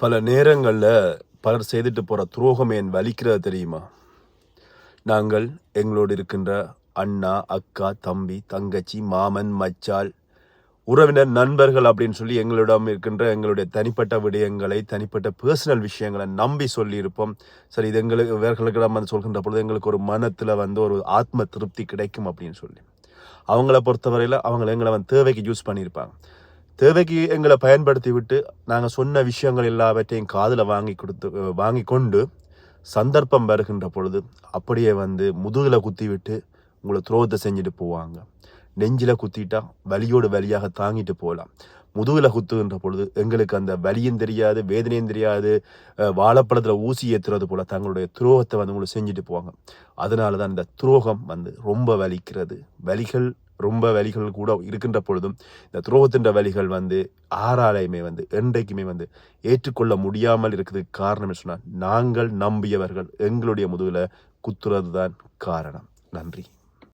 பல நேரங்களில் பலர் செய்துட்டு போகிற துரோகம் ஏன் வலிக்கிறது தெரியுமா? நாங்கள் எங்களோடு இருக்கின்ற அண்ணா அக்கா தம்பி தங்கச்சி மாமன் மச்சால் உறவினர் நண்பர்கள் அப்படின்னு சொல்லி எங்களிடம் இருக்கின்ற எங்களுடைய தனிப்பட்ட விடயங்களை தனிப்பட்ட பர்சனல் விஷயங்களை நம்பி சொல்லியிருப்போம். சரி இது எங்களுக்கு இவர்களுக்கிடம் வந்து சொல்கின்ற பொழுது எங்களுக்கு ஒரு மனத்தில் வந்து ஒரு ஆத்ம திருப்தி கிடைக்கும் அப்படின்னு சொல்லி. அவங்கள பொறுத்தவரையில் அவங்கள எங்களை வந்து தேவைக்கு யூஸ் பண்ணியிருப்பாங்க. தேவைக்கு எங்களை பயன்படுத்தி விட்டு நாங்கள் சொன்ன விஷயங்கள் எல்லாவற்றையும் காதில் வாங்கி கொடுத்து வாங்கி கொண்டு சந்தர்ப்பம் வருகின்ற பொழுது அப்படியே வந்து முதுகில் குத்தி விட்டு உங்களை துரோகத்தை செஞ்சுட்டு போவாங்க. நெஞ்சில் குத்திட்டா வலியோடு வலியாக தாங்கிட்டு போகலாம். முதுகில் குத்துகின்ற பொழுது எங்களுக்கு அந்த வலியும் தெரியாது வேதனையும் தெரியாது வாழைப்பழத்தில் ஊசி ஏற்றுறது போல் தங்களுடைய துரோகத்தை வந்து உங்களுக்கு செஞ்சுட்டு போவாங்க. அதனால தான் இந்த துரோகம் வந்து ரொம்ப வலிக்கிறது. வலிகள் ரொம்ப வலிகள் கூட இருக்கின்ற பொழுதும் இந்த துரோகத்தின் வலிகள் வந்து ஆறாலையுமே வந்து என்றைக்குமே வந்து ஏற்றுக்கொள்ள முடியாமல் இருக்கிறதுக்கு காரணம் சொன்னால் நாங்கள் நம்பியவர்கள். எங்களுடைய முதுகில் குத்துறது தான் காரணம். நன்றி.